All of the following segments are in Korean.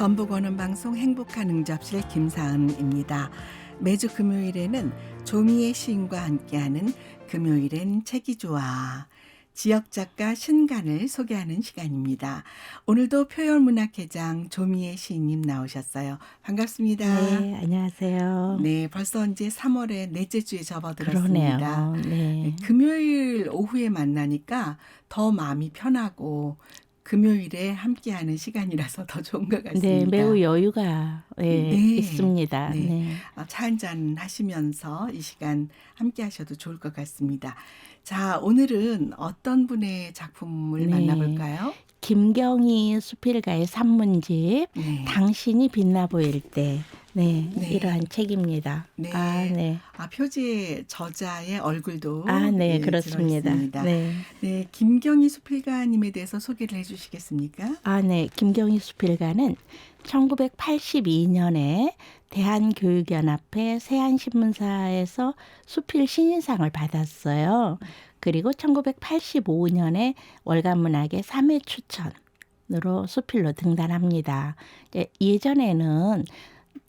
전북 어는 방송 행복한 응접실 김사은입니다. 매주 금요일에는 조미애 시인과 함께하는 금요일엔 책이 좋아 지역 작가 신간을 소개하는 시간입니다. 오늘도 표현문학회장 조미애 시인님 나오셨어요. 반갑습니다. 네, 안녕하세요. 네, 벌써 이제 3월의 넷째 주에 접어들었습니다. 그러네요. 네, 네. 금요일 오후에 만나니까 더 마음이 편하고 금요일에 함께하는 시간이라서 더 좋은 것 같습니다. 네, 매우 여유가 네, 네. 있습니다. 네. 네. 어, 차 한잔 하시면서 이 시간 함께 하셔도 좋을 것 같습니다. 자, 오늘은 어떤 분의 작품을 네. 만나볼까요? 김경희 수필가의 산문집 네. 당신이 빛나 보일 때 네, 네. 이러한 책입니다. 네. 아, 네. 아, 표지에 저자의 얼굴도 아, 네, 예, 그렇습니다. 네. 네, 김경희 수필가님에 대해서 소개를 해 주시겠습니까? 아, 네. 김경희 수필가는 1982년에 대한교육연합회 세안신문사에서 수필 신인상을 받았어요. 그리고 1985년에 월간문학의 3회 추천으로 수필로 등단합니다. 이제 예전에는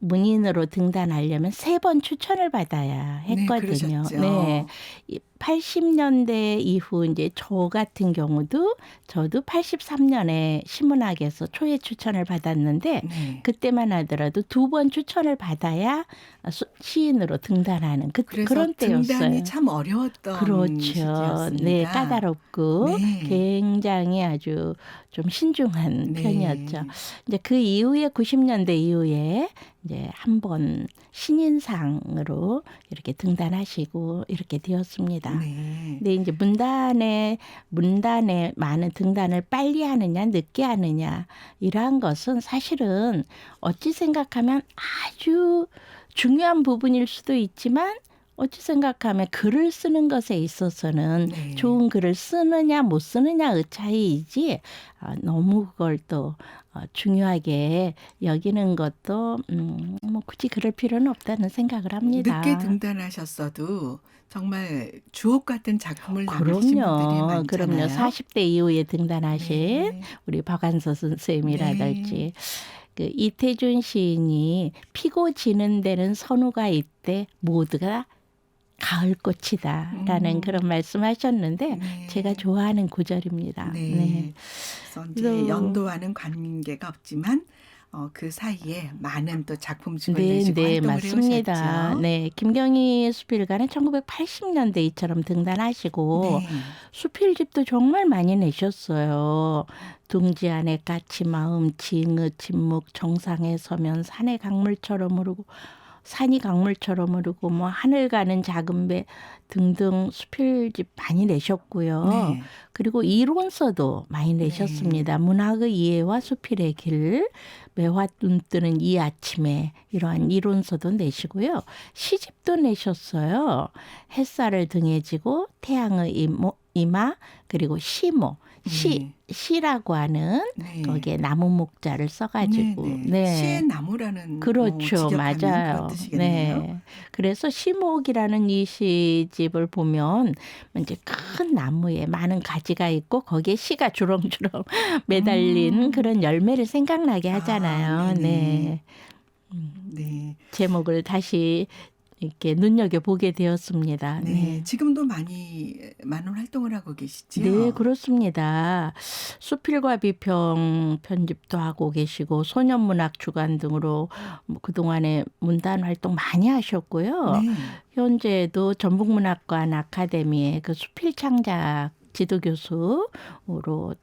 문인으로 등단하려면 세 번 추천을 받아야 네, 했거든요. 네. 이 80년대 이후 이제 저 같은 경우도 저도 83년에 신문학에서 초회 추천을 받았는데 네. 그때만 하더라도 두 번 추천을 받아야 수- 시인으로 등단하는 그, 그런 때였어요. 등단이 참 어려웠던 그렇죠. 시기였습니다. 네, 까다롭고 네. 굉장히 아주 좀 신중한 네. 편이었죠. 이제 그 이후에 90년대 이후에 이제 한 번 신인상으로 이렇게 등단하시고 이렇게 되었습니다. 네. 근데 이제 문단에 문단에 많은 등단을 빨리 하느냐 늦게 하느냐 이러한 것은 사실은 어찌 생각하면 아주 중요한 부분일 수도 있지만 어찌 생각하면 글을 쓰는 것에 있어서는 네. 좋은 글을 쓰느냐 못 쓰느냐의 차이이지 아, 너무 그걸 또 어, 중요하게 여기는 것도 음, 뭐 굳이 그럴 필요는 없다는 생각을 합니다. 늦게 등단하셨어도 정말 주옥 같은 작품을 남기신 분들이. 많잖아요. 그럼요. 40대 이후에 등단하신 네. 우리 박완서 선생님이라든지 그 이태준 시인이 피고 지는 데는 선우가 있대 모두가 가을 꽃이다라는 음. 그런 말씀하셨는데 네. 제가 좋아하는 구절입니다. 네. 네. 그래서 이제 그래서- 연도와는 관계가 없지만 어, 그 사이에 많은 또 작품집을 네, 내시고 네, 활동을 맞습니다. 해오셨죠. 네, 김경희 수필가는 1980년대 이처럼 등단하시고 네. 수필집도 정말 많이 내셨어요. 둥지 안에 까치 마음, 징의 침묵, 정상에 서면 산의 강물처럼 흐르고 산이 강물처럼 흐르고 뭐 하늘 가는 작은 배 등등 수필집 많이 내셨고요. 네. 그리고 이론서도 많이 내셨습니다. 문학의 이해와 수필의 길, 매화 눈 뜨는 이 아침에 이러한 이론서도 내시고요. 시집도 내셨어요. 햇살을 등에 지고 태양의 이모, 이마 그리고 시모 시 네. 시라고 하는 네. 거기에 나무 목자를 써가지고 네, 네. 네. 시의 나무라는 그렇죠, 뭐 맞아요. 네. 그래서 시목이라는 이 시집을 보면 이제 큰 나무에 많은 가지가 있고 거기에 시가 주렁주렁 매달린 음. 그런 열매를 생각나게 아, 하잖아요. 네네. 네. 네. 제목을 다시 이렇게 눈여겨 보게 되었습니다. 네. 네. 지금도 많이 많은 활동을 하고 계시지요. 네, 그렇습니다. 수필과 비평 편집도 하고 계시고 소년문학 주간 등으로 뭐 그동안에 문단 활동 많이 하셨고요. 네. 현재도 전북문학관 아카데미의 그 수필 창작 지도 교수로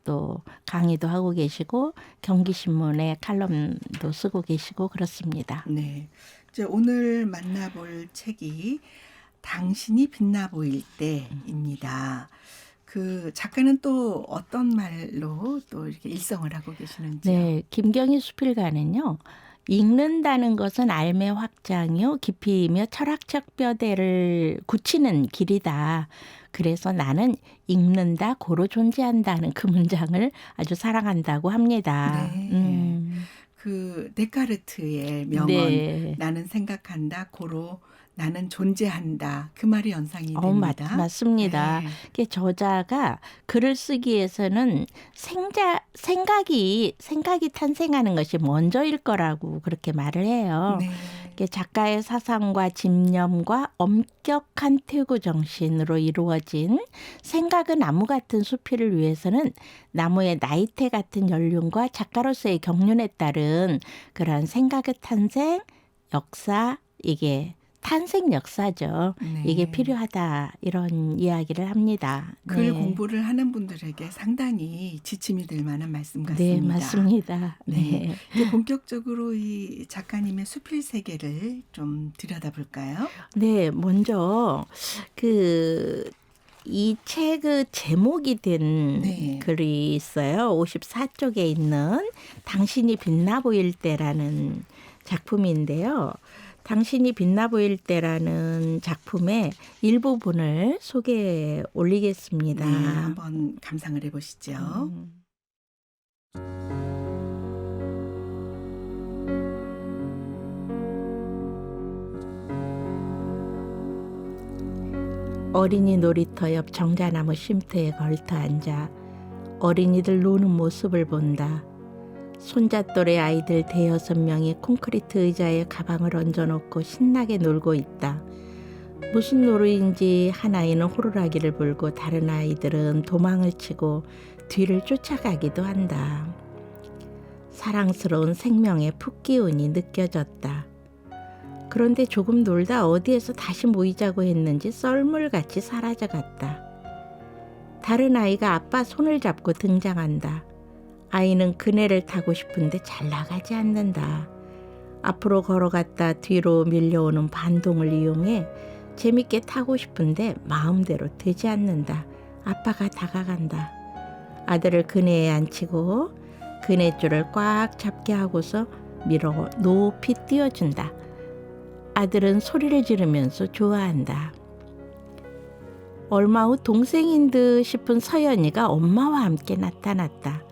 또 강의도 하고 계시고 경기신문에 칼럼도 쓰고 계시고 그렇습니다. 네. 이제 오늘 만나볼 책이 당신이 빛나 보일 때입니다. 그 작가는 또 어떤 말로 또 이렇게 일성을 하고 계시는지요? 네, 김경희 수필가는요. 읽는다는 것은 알매 확장이요 깊이이며 철학적 뼈대를 굳히는 길이다. 그래서 나는 읽는다 고로 존재한다는 그 문장을 아주 사랑한다고 합니다. 네. 음, 그 데카르트의 명언 네. 나는 생각한다 고로 나는 존재한다. 그 말이 연상이 어, 맞, 됩니다. 맞 습니다. 네. 이게 저자가 글을 쓰기 위해서는 생자, 생각이 생각이 탄생하는 것이 먼저일 거라고 그렇게 말을 해요. 네. 작가의 사상과 집념과 엄격한 퇴고 정신으로 이루어진 생각은 나무 같은 수필을 위해서는 나무의 나이테 같은 연륜과 작가로서의 경륜에 따른 그런 생각의 탄생, 역사, 이게 탄생 역사죠. 네. 이게 필요하다 이런 이야기를 합니다. 글 네. 공부를 하는 분들에게 상당히 지침이 될 만한 말씀 네, 같습니다. 맞습니다. 네. 네. 이제 본격적으로 이 작가님의 수필 세계를 좀 들여다볼까요? 네, 먼저 그 이 책의 제목이 된 네. 글이 있어요. 54쪽에 있는 당신이 빛나 보일 때라는 작품인데요. 당신이 빛나 보일 때라는 작품의 일부분을 소개해 올리겠습니다. 네, 한번 감상을 해보시죠. 음. 어린이 놀이터 옆 정자나무 쉼터에 걸터 앉아 어린이들 노는 모습을 본다. 또래 아이들 대여섯 명이 콘크리트 의자에 가방을 얹어놓고 신나게 놀고 있다. 무슨 노루인지 한 아이는 호루라기를 불고 다른 아이들은 도망을 치고 뒤를 쫓아가기도 한다. 사랑스러운 생명의 풋기운이 느껴졌다. 그런데 조금 놀다 어디에서 다시 모이자고 했는지 썰물같이 사라져갔다. 다른 아이가 아빠 손을 잡고 등장한다. 아이는 그네를 타고 싶은데 잘 나가지 않는다. 앞으로 걸어갔다 뒤로 밀려오는 반동을 이용해 재밌게 타고 싶은데 마음대로 되지 않는다. 아빠가 다가간다. 아들을 그네에 앉히고 그네줄을 꽉 잡게 하고서 밀어 높이 띄워준다. 아들은 소리를 지르면서 좋아한다. 얼마 후 동생인 듯 싶은 서연이가 엄마와 함께 나타났다.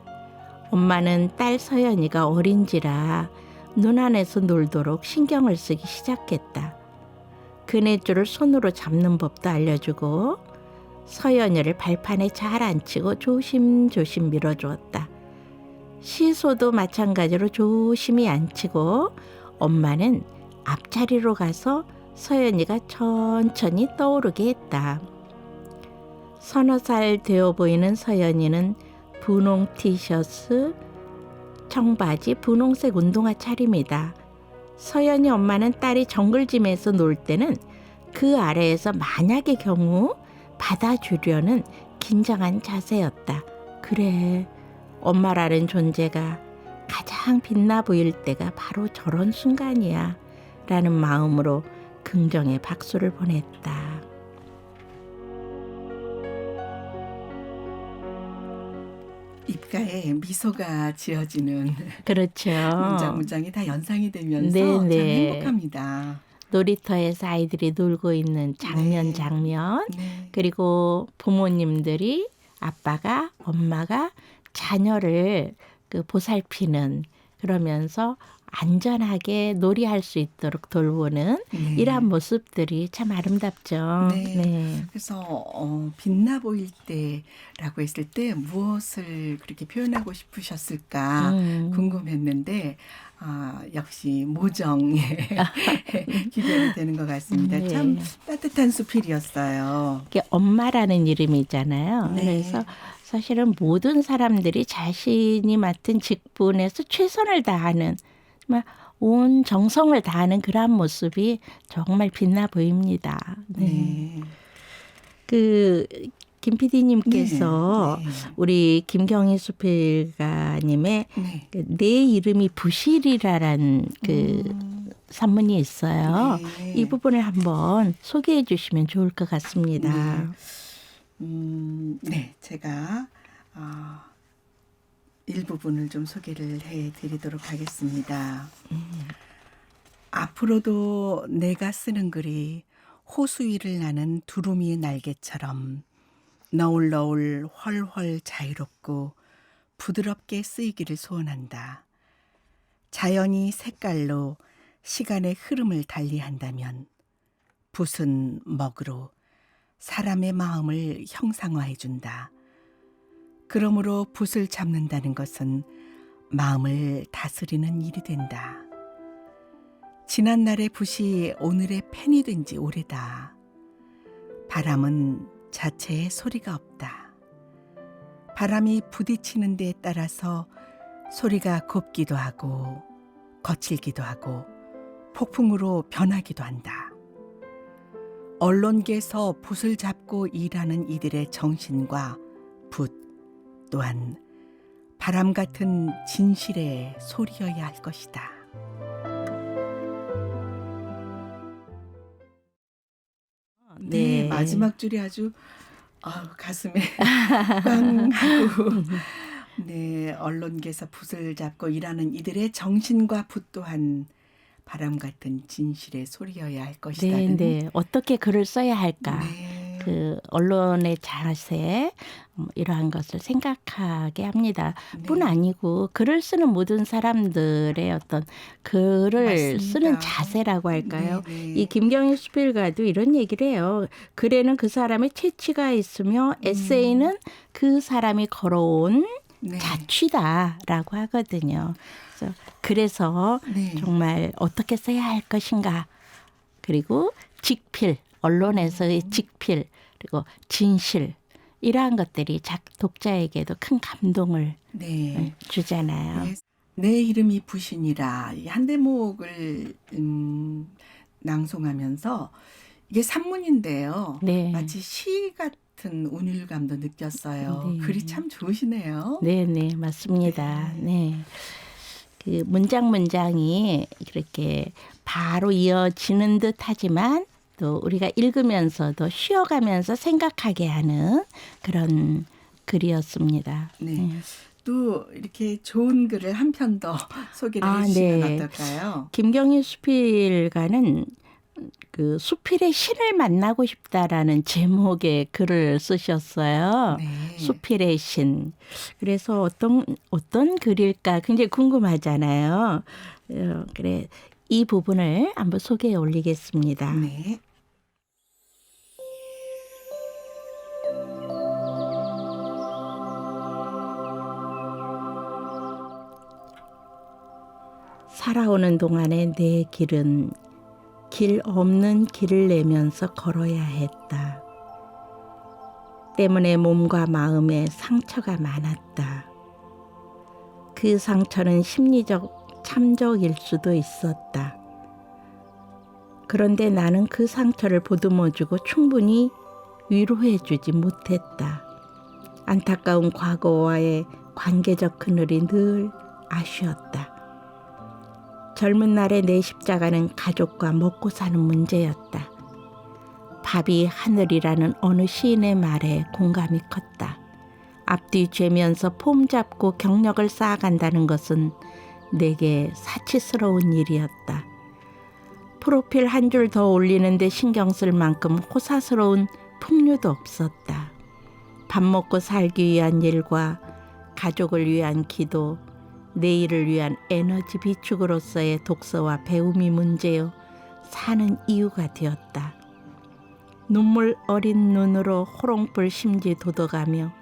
엄마는 딸 서연이가 어린지라 눈 안에서 놀도록 신경을 쓰기 시작했다. 그네줄을 손으로 잡는 법도 알려주고 서연이를 발판에 잘 앉히고 조심조심 밀어주었다. 시소도 마찬가지로 조심히 앉히고 엄마는 앞자리로 가서 서연이가 천천히 떠오르게 했다. 서너 살 되어 보이는 서연이는 분홍 티셔츠, 청바지, 분홍색 운동화 차림이다. 서연이 엄마는 딸이 정글짐에서 놀 때는 그 아래에서 만약의 경우 받아주려는 긴장한 자세였다. 그래, 엄마라는 존재가 가장 빛나 보일 때가 바로 저런 순간이야. 라는 마음으로 긍정의 박수를 보냈다. 입가에 미소가 지어지는 그렇죠. 문장 문장이 다 연상이 되면서 네, 참 네. 행복합니다. 놀이터에서 아이들이 놀고 있는 장면 네. 장면 네. 그리고 부모님들이 아빠가 엄마가 자녀를 그 보살피는 그러면서 안전하게 놀이할 수 있도록 돌보는 네. 이러한 모습들이 참 아름답죠. 네. 그래서 어, 빛나 보일 때라고 했을 때 무엇을 그렇게 표현하고 싶으셨을까 음. 궁금했는데 아, 역시 모정에 기대가 되는 것 같습니다. 네. 참 따뜻한 수필이었어요. 이게 엄마라는 이름이잖아요. 네. 그래서 사실은 모든 사람들이 자신이 맡은 직분에서 최선을 다하는 정말 온 정성을 다하는 그러한 모습이 정말 빛나 보입니다. 네. 네. 그 김 PD님께서 네. 우리 김경희 수필가님의 네. 그내 이름이 부실이라는 그 음, 산문이 있어요. 네. 이 부분을 한번 소개해 주시면 좋을 것 같습니다. 네. 음, 네, 제가 어, 일부분을 좀 소개를 해드리도록 하겠습니다. 앞으로도 내가 쓰는 글이 호수 위를 나는 두루미의 날개처럼 너울너울 훨훨 자유롭고 부드럽게 쓰이기를 소원한다. 자연이 색깔로 시간의 흐름을 달리한다면 붓은 먹으로 사람의 마음을 형상화해 준다. 그러므로 붓을 잡는다는 것은 마음을 다스리는 일이 된다. 지난 날의 붓이 오늘의 펜이 된 지 오래다. 바람은 자체에 소리가 없다. 바람이 부딪히는 데에 따라서 소리가 곱기도 하고 거칠기도 하고 폭풍으로 변하기도 한다. 언론계에서 붓을 잡고 일하는 이들의 정신과 붓 또한 바람 같은 진실의 소리여야 할 것이다. 네, 마지막 줄이 아주 아, 가슴에 꽝 하고 네, 언론계에서 붓을 잡고 일하는 이들의 정신과 붓 또한 바람 같은 진실의 소리여야 할 네, 것이다는 네. 어떻게 글을 써야 할까? 네. 그 언론의 자세 음, 이러한 것을 생각하게 합니다. 네. 뿐 아니고 글을 쓰는 모든 사람들의 어떤 글을 맞습니다. 쓰는 자세라고 할까요? 네, 네. 이 김경일 수필가도 이런 얘기를 해요. 글에는 그 사람의 채취가 있으며 에세이는 그 사람이 걸어온 네. 자취다라고 하거든요. 그래서, 그래서 네. 정말 어떻게 써야 할 것인가 그리고 직필 언론에서의 음. 직필 그리고 진실 이러한 것들이 작 독자에게도 큰 감동을 네. 주잖아요. 네. 내 이름이 부신이라 이한 대목을 음, 낭송하면서 이게 산문인데요. 네. 마치 시 같은 운율감도 느꼈어요. 네. 글이 참 좋으시네요. 네, 네, 맞습니다. 네. 그 문장 문장이 이렇게 바로 이어지는 듯 하지만 또 우리가 읽으면서도 쉬어가면서 생각하게 하는 그런 글이었습니다. 네. 또 이렇게 좋은 글을 한 편 더 소개를 아, 해주시면 네. 어떨까요? 김경희 수필가는 그 수필의 신을 만나고 싶다라는 제목의 글을 쓰셨어요. 네. 수필의 신. 그래서 어떤 어떤 글일까 굉장히 궁금하잖아요. 어, 그래 이 부분을 한번 소개해 올리겠습니다. 네. 살아오는 동안에 내 길은 길 없는 길을 내면서 걸어야 했다. 때문에 몸과 마음에 상처가 많았다. 그 상처는 심리적 참적일 수도 있었다. 그런데 나는 그 상처를 보듬어주고 충분히 위로해주지 못했다. 안타까운 과거와의 관계적 그늘이 늘 아쉬웠다. 젊은 날의 내 십자가는 가족과 먹고 사는 문제였다. 밥이 하늘이라는 어느 시인의 말에 공감이 컸다. 앞뒤 죄면서 폼 잡고 경력을 쌓아간다는 것은 내게 사치스러운 일이었다. 프로필 한 줄 더 올리는데 신경 쓸 만큼 호사스러운 풍류도 없었다. 밥 먹고 살기 위한 일과 가족을 위한 기도, 내일을 위한 에너지 비축으로서의 독서와 배움이 문제요 사는 이유가 되었다. 눈물 어린 눈으로 호롱불 심지 돋아가며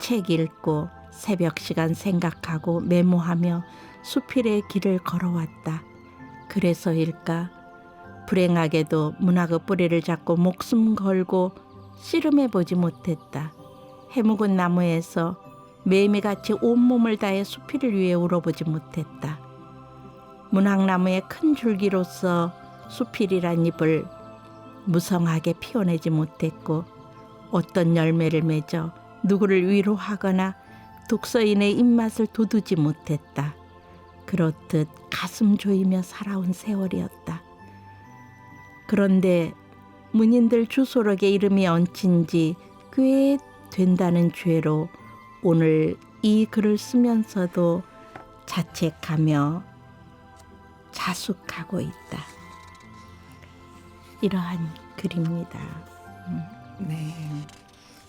책 읽고 새벽 시간 생각하고 메모하며 수필의 길을 걸어왔다. 그래서일까 불행하게도 문학의 뿌리를 잡고 목숨 걸고 씨름해 보지 못했다. 해묵은 나무에서 매미같이 온몸을 다해 수필을 위해 울어보지 못했다. 문학나무의 큰 줄기로서 수필이란 잎을 무성하게 피워내지 못했고 어떤 열매를 맺어 누구를 위로하거나 독서인의 입맛을 돋우지 못했다. 그렇듯 가슴 조이며 살아온 세월이었다. 그런데 문인들 주소록에 이름이 얹힌 지 꽤 된다는 죄로 오늘 이 글을 쓰면서도 자책하며 자숙하고 있다. 이러한 글입니다. 네.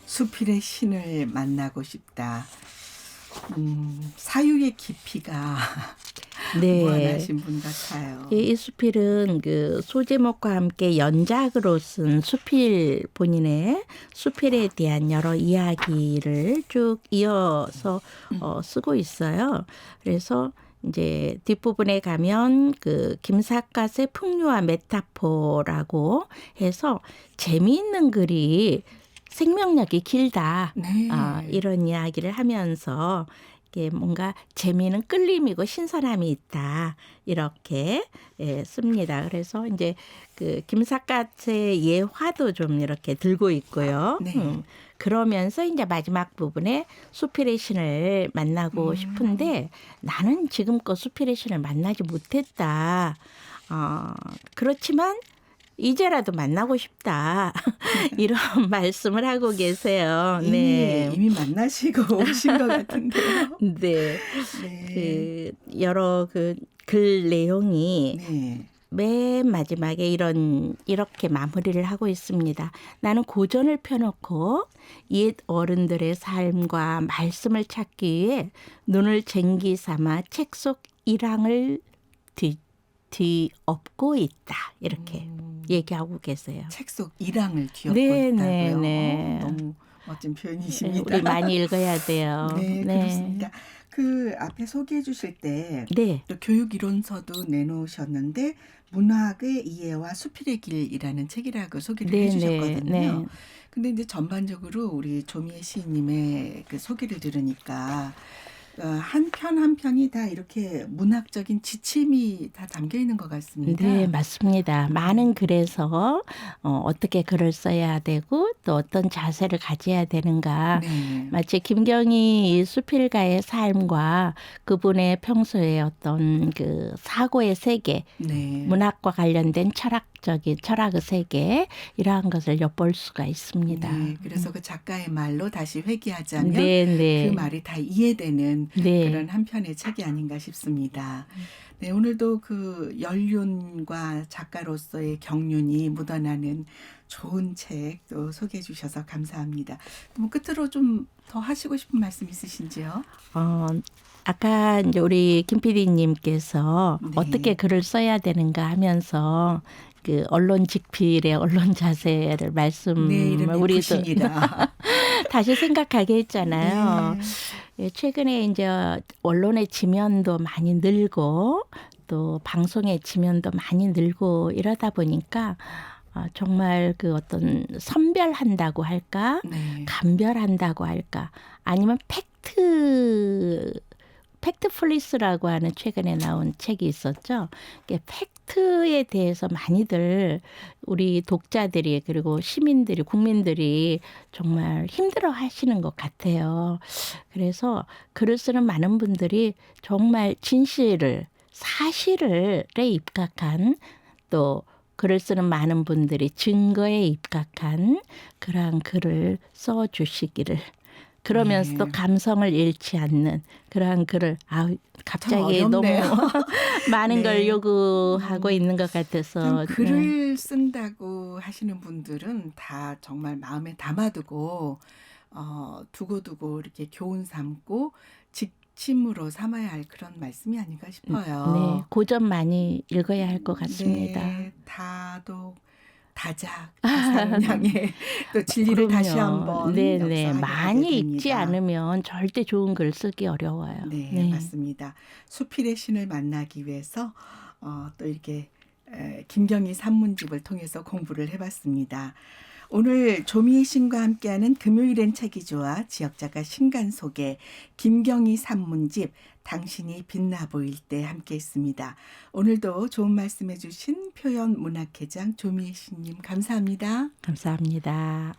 수필의 신을 만나고 싶다. 음, 사유의 깊이가 네. 무한하신 분 같아요. 이, 이 수필은 그 소제목과 함께 연작으로 쓴 수필 본인의 수필에 대한 여러 이야기를 쭉 이어서 어, 쓰고 있어요. 그래서 이제 뒷부분에 가면 그 김삿갓의 풍류와 메타포라고 해서 재미있는 글이 생명력이 길다. 네. 아, 이런 이야기를 하면서 이게 뭔가 재미는 끌림이고 신선함이 있다 이렇게 예, 씁니다. 그래서 이제 그 김삿갓의 예화도 좀 이렇게 들고 있고요. 네. 음, 그러면서 이제 마지막 부분에 수필의 신을 만나고 음. 싶은데 나는 지금껏 수필의 신을 만나지 못했다. 어, 그렇지만 이제라도 만나고 싶다. 이런 말씀을 하고 계세요. 이미, 네. 이미 만나시고 오신 것 같은데요. 네. 네. 그 여러 그 글 내용이 네. 맨 마지막에 이런 이렇게 마무리를 하고 있습니다. 나는 고전을 펴놓고 옛 어른들의 삶과 말씀을 찾기 위해 눈을 쟁기 삼아 책 속 일항을 뒤 뒤엎고 있다. 이렇게 음, 얘기하고 계세요. 책 속 일항을 뒤엎고 네, 있다고요. 네, 네. 어, 너무 멋진 네, 표현이십니다. 우리 많이 읽어야 돼요. 네, 그렇습니다. 그 앞에 소개해 주실 때 네. 또 교육 이론서도 내놓으셨는데 문학의 이해와 수필의 길이라는 책이라고 소개를 네, 해 주셨거든요. 네, 네. 근데 이제 전반적으로 우리 조미애 시인님의 그 소개를 들으니까 어, 한 편 한 편이 다 이렇게 문학적인 지침이 다 담겨 있는 것 같습니다. 네, 맞습니다. 많은 글에서 어, 어떻게 글을 써야 되고 또 어떤 자세를 가져야 되는가. 네. 마치 김경희 이 수필가의 삶과 그분의 평소에 어떤 그 사고의 세계, 네. 문학과 관련된 철학 적인 철학의 세계 이러한 것을 엿볼 수가 있습니다. 네, 그래서 그 작가의 말로 다시 회귀하자면 네, 네. 그 말이 다 이해되는 네. 그런 한 편의 책이 아닌가 싶습니다. 네, 오늘도 그 연륜과 작가로서의 경륜이 묻어나는 좋은 책 또 소개해 주셔서 감사합니다. 뭐 끝으로 좀 더 하시고 싶은 말씀 있으신지요? 어, 아까 이제 우리 김 PD님께서 네. 어떻게 글을 써야 되는가 하면서 그 언론 직필의 언론 자세를 말씀 네, 우리도. 다시 생각하게 했잖아요. 네. 예, 최근에 이제 언론의 지면도 많이 늘고 또 방송의 지면도 많이 늘고 이러다 보니까 아, 정말 그 어떤 선별한다고 할까? 네. 감별한다고 할까? 아니면 팩트 팩트 폴리스라고 하는 최근에 나온 책이 있었죠. 이게 팩트에 대해서 많이들 우리 독자들이 그리고 시민들이 국민들이 정말 힘들어 하시는 것 같아요. 그래서 글을 쓰는 많은 분들이 정말 진실을 사실을에 입각한 또 글을 쓰는 많은 분들이 증거에 입각한 그러한 글을 써 주시기를 그러면서 네. 또 감성을 잃지 않는 그러한 글을 아 갑자기 너무. 많은 네. 걸 요구하고 있는 것 같아서 좀 네. 글을 쓴다고 하시는 분들은 다 정말 마음에 담아두고 어, 두고두고 이렇게 교훈 삼고 직 침으로 삼아야 할 그런 말씀이 아닌가 싶어요. 네, 고전 많이 읽어야 할 것 같습니다. 네, 다도 다작 다상량의 또 진리를 다시 그럼요. 한번 네, 네. 많이 읽지. 않으면 절대 좋은 글 쓰기 어려워요. 네, 맞습니다. 수필의 신을 만나기 위해서 어, 또 이렇게 에, 김경희 산문집을 통해서 공부를 해봤습니다. 오늘 조미애 신과 함께하는 금요일엔 책이 좋아 지역작가 신간 소개 김경희 산문집 당신이 빛나 보일 때 함께했습니다. 오늘도 좋은 말씀해주신 표현 문학회장 조미애 신님 감사합니다. 감사합니다.